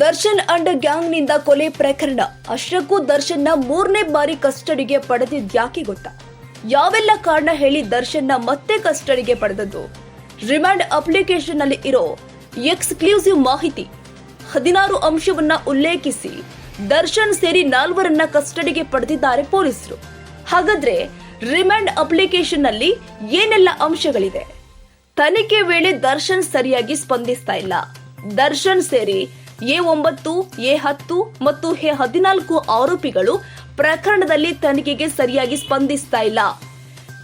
Darshan and ಗ್ಯಾಂಗ್ನಿಂದ ಕೊಲೆ ಪ್ರಕರಣ. ಅಷ್ಟಕ್ಕೂ ನ ಮೂರನೇ ಬಾರಿ ಕಸ್ಟಡಿಗೆ ಪಡೆದಿದ್ಯಾಕೆ ಗೊತ್ತಾ. ಯಾವೆಲ್ಲ ಕಾರಣ ಹೇಳಿ ದರ್ಶನ್ನ ಮತ್ತೆ ಕಸ್ಟಡಿಗೆ ಪಡೆದದ್ದು? ರಿಮ್ಯಾಂಡ್ ಅಪ್ಲಿಕೇಶನ್ನಲ್ಲಿ ಇರೋ ಎಕ್ಸ್ಕ್ಲೂಸಿವ್ ಮಾಹಿತಿ. ಹದಿನಾರು ಅಂಶವನ್ನ ಉಲ್ಲೇಖಿಸಿ ದರ್ಶನ್ ಸೇರಿ ನಾಲ್ವರನ್ನ ಕಸ್ಟಡಿಗೆ ಪಡೆದಿದ್ದಾರೆ ಪೊಲೀಸರು. ಹಾಗಾದ್ರೆ ರಿಮ್ಯಾಂಡ್ ಅಪ್ಲಿಕೇಶನ್ನಲ್ಲಿ ಏನೆಲ್ಲ ಅಂಶಗಳಿದೆ ತನಿಖೆ ವೇಳೆ ದರ್ಶನ್ ಸರಿಯಾಗಿ ಸ್ಪಂದಿಸ್ತಾ ಇಲ್ಲ. ದರ್ಶನ್ ಸೇರಿ ಎ ಒಂಬತ್ತು, ಎ ಹತ್ತು ಮತ್ತು ಎ ಹದಿನಾಲ್ಕು ಆರೋಪಿಗಳು ಪ್ರಕರಣದಲ್ಲಿ ತನಿಖೆಗೆ ಸರಿಯಾಗಿ ಸ್ಪಂದಿಸ್ತಾ ಇಲ್ಲ.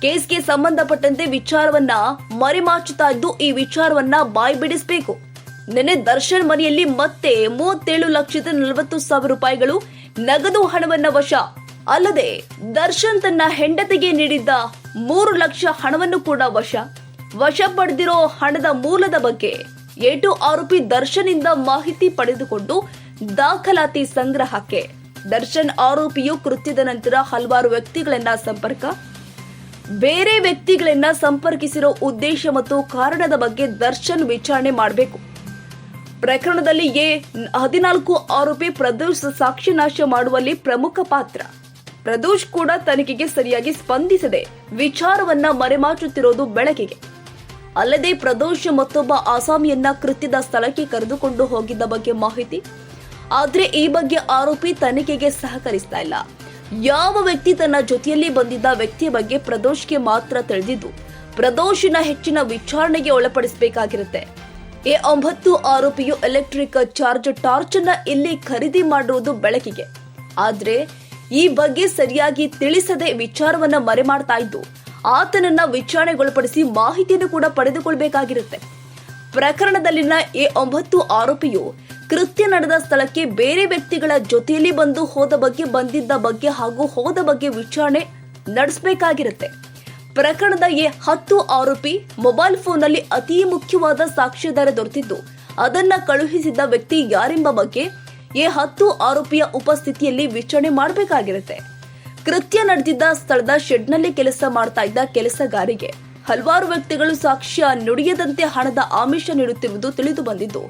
ಕೇಸ್ಗೆ ಸಂಬಂಧಪಟ್ಟಂತೆ ವಿಚಾರವನ್ನ ಮರೆಮಾಚುತ್ತಾ ಇದ್ದು ಈ ವಿಚಾರವನ್ನ ಬಾಯಿ ಬಿಡಿಸಬೇಕು ನಿನ್ನೆ ದರ್ಶನ್ ಮನೆಯಲ್ಲಿ ಮತ್ತೆ ಮೂವತ್ತೇಳು ಲಕ್ಷದ ನಲವತ್ತು ಸಾವಿರ ರೂಪಾಯಿಗಳು ನಗದು ಹಣವನ್ನ ವಶ. ಅಲ್ಲದೆ ದರ್ಶನ್ ತನ್ನ ಹೆಂಡತಿಗೆ ನೀಡಿದ್ದ ಮೂರು ಲಕ್ಷ ಹಣವನ್ನು ಕೂಡ ವಶ. ವಶ ಪಡೆದಿರೋ ಹಣದ ಮೂಲದ ಬಗ್ಗೆ ಏಟು ಆರೋಪಿ ದರ್ಶನ್ ಇಂದ ಮಾಹಿತಿ ಪಡೆದುಕೊಂಡು ದಾಖಲಾತಿ ಸಂಗ್ರಹಕ್ಕೆ. ದರ್ಶನ್ ಆರೋಪಿಯು ಕೃತ್ಯದ ನಂತರ ಹಲವಾರು ವ್ಯಕ್ತಿಗಳನ್ನ ಸಂಪರ್ಕ, ಬೇರೆ ವ್ಯಕ್ತಿಗಳನ್ನ ಸಂಪರ್ಕಿಸಿರೋ ಉದ್ದೇಶ ಮತ್ತು ಕಾರಣದ ಬಗ್ಗೆ ದರ್ಶನ್ ವಿಚಾರಣೆ ಮಾಡಬೇಕು. ಪ್ರಕರಣದಲ್ಲಿ ಎ ಹದಿನಾಲ್ಕು ಆರೋಪಿ ಪ್ರದೋಷ್ ಸಾಕ್ಷಿ ನಾಶ ಮಾಡುವಲ್ಲಿ ಪ್ರಮುಖ ಪಾತ್ರ. ಪ್ರದೋಷ್ ಕೂಡ ತನಿಖೆಗೆ ಸರಿಯಾಗಿ ಸ್ಪಂದಿಸದೆ ವಿಚಾರವನ್ನ ಮರೆಮಾಚುತ್ತಿರೋದು ಬೆಳಕಿಗೆ. ಅಲ್ಲದೆ ಪ್ರದೋಷ್ ಮತ್ತೊಬ್ಬ ಆಸಾಮಿಯನ್ನ ಕೃತ್ಯದ ಸ್ಥಳಕ್ಕೆ ಕರೆದುಕೊಂಡು ಹೋಗಿದ್ದ ಬಗ್ಗೆ ಮಾಹಿತಿ. ಆದರೆ ಈ ಬಗ್ಗೆ ಆರೋಪಿ ತನಿಖೆಗೆ ಸಹಕರಿಸ್ತಾ ಇಲ್ಲ. ಯಾವ ವ್ಯಕ್ತಿ ತನ್ನ ಜೊತೆಯಲ್ಲಿ ಬಂದಿದ್ದ ವ್ಯಕ್ತಿಯ ಬಗ್ಗೆ ಪ್ರದೋಷ್ಗೆ ಮಾತ್ರ ತಿಳಿದಿದ್ದು ಪ್ರದೋಷಿನ ಹೆಚ್ಚಿನ ವಿಚಾರಣೆಗೆ ಒಳಪಡಿಸಬೇಕಾಗಿರುತ್ತೆ. ಎ ಒಂಬತ್ತು ಆರೋಪಿಯು ಎಲೆಕ್ಟ್ರಿಕ್ ಚಾರ್ಜ್ ಟಾರ್ಚ್ ಅನ್ನ ಇಲ್ಲಿ ಖರೀದಿ ಮಾಡಿರುವುದು ಬೆಳಕಿಗೆ. ಆದ್ರೆ ಈ ಬಗ್ಗೆ ಸರಿಯಾಗಿ ತಿಳಿಸದೆ ವಿಚಾರವನ್ನ ಮರೆ ಮಾಡ್ತಾ ಇದ್ದು ಆತನನ್ನ ವಿಚಾರಣೆಗೊಳಪಡಿಸಿ ಮಾಹಿತಿಯನ್ನು ಕೂಡ ಪಡೆದುಕೊಳ್ಳಬೇಕಾಗಿರುತ್ತೆ ಪ್ರಕರಣದಲ್ಲಿನ ಎ ಒಂಬತ್ತು ಆರೋಪಿಯು ಕೃತ್ಯ ನಡೆದ ಸ್ಥಳಕ್ಕೆ ಬೇರೆ ವ್ಯಕ್ತಿಗಳ ಜೊತೆಯಲ್ಲಿ ಬಂದು ಹೋದ ಬಗ್ಗೆ ಬಂದಿದ್ದ ಬಗ್ಗೆ ಹಾಗೂ ಹೋದ ಬಗ್ಗೆ ವಿಚಾರಣೆ ನಡೆಸಬೇಕಾಗಿರುತ್ತೆ. ಪ್ರಕರಣದ ಎ ಹತ್ತು ಆರೋಪಿ ಮೊಬೈಲ್ ಫೋನ್ನಲ್ಲಿ ಅತಿ ಮುಖ್ಯವಾದ ಸಾಕ್ಷ್ಯಾಧಾರ ದೊರೆತಿದ್ದು, ಅದನ್ನ ಕಳುಹಿಸಿದ್ದ ವ್ಯಕ್ತಿ ಯಾರೆಂಬ ಬಗ್ಗೆ ಎ ಹತ್ತು ಆರೋಪಿಯ ಉಪಸ್ಥಿತಿಯಲ್ಲಿ ವಿಚಾರಣೆ ಮಾಡಬೇಕಾಗಿರುತ್ತೆ. ಕೃತ್ಯ ನಡೆದಿದ್ದ ಸ್ಥಳದ ಶೆಡ್ನಲ್ಲಿ ಕೆಲಸ ಮಾಡ್ತಾ ಇದ್ದ ಕೆಲಸಗಾರಿಗೆ ಹಲವಾರು ವ್ಯಕ್ತಿಗಳು ಸಾಕ್ಷ್ಯ ನುಡಿಯದಂತೆ ಹಣದ ಆಮಿಷ ನೀಡುತ್ತಿರುವುದು ತಿಳಿದು ಬಂದಿದ್ದು,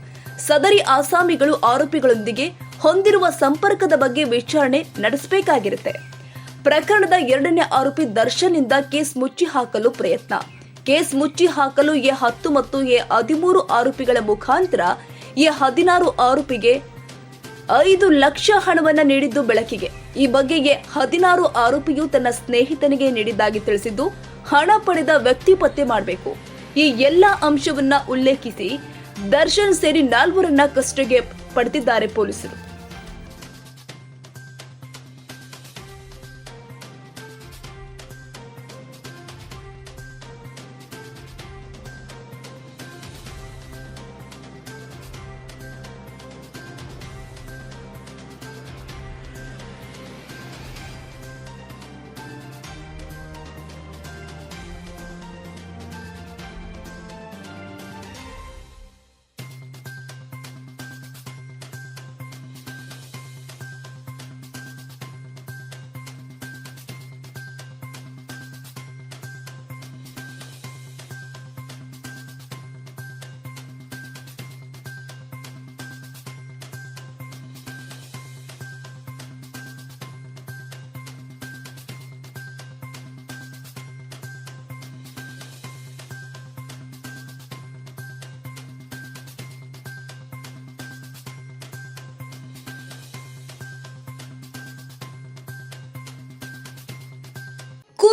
ಸದರಿ ಆಸಾಮಿಗಳು ಆರೋಪಿಗಳೊಂದಿಗೆ ಹೊಂದಿರುವ ಸಂಪರ್ಕದ ಬಗ್ಗೆ ವಿಚಾರಣೆ ನಡೆಸಬೇಕಾಗಿರುತ್ತೆ. ಪ್ರಕರಣದ ಎರಡನೇ ಆರೋಪಿ ದರ್ಶನ್ ಇಂದ ಕೇಸ್ ಮುಚ್ಚಿ ಹಾಕಲು ಪ್ರಯತ್ನ. ಕೇಸ್ ಮುಚ್ಚಿ ಹಾಕಲು ಎ ಹತ್ತು ಮತ್ತು ಎ ಹದಿಮೂರು ಆರೋಪಿಗಳ ಮುಖಾಂತರ ಎ ಹದಿನಾರು ಆರೋಪಿಗೆ ಐದು ಲಕ್ಷ ಹಣವನ್ನು ನೀಡಿದ್ದು ಬೆಳಕಿಗೆ. ಈ ಬಗ್ಗೆಗೆ ಹದಿನಾರು ಆರೋಪಿಯು ತನ್ನ ಸ್ನೇಹಿತನಿಗೆ ನೀಡಿದ್ದಾಗಿ ತಿಳಿಸಿದ್ದು, ಹಣ ಪಡೆದ ವ್ಯಕ್ತಿ ಪತ್ತೆ ಮಾಡಬೇಕು. ಈ ಎಲ್ಲ ಅಂಶವನ್ನ ಉಲ್ಲೇಖಿಸಿ ದರ್ಶನ್ ಸೇರಿ ನಾಲ್ವರನ್ನ ಕಸ್ಟಡಿಗೆ ಪಡೆದಿದ್ದಾರೆ ಪೊಲೀಸರು.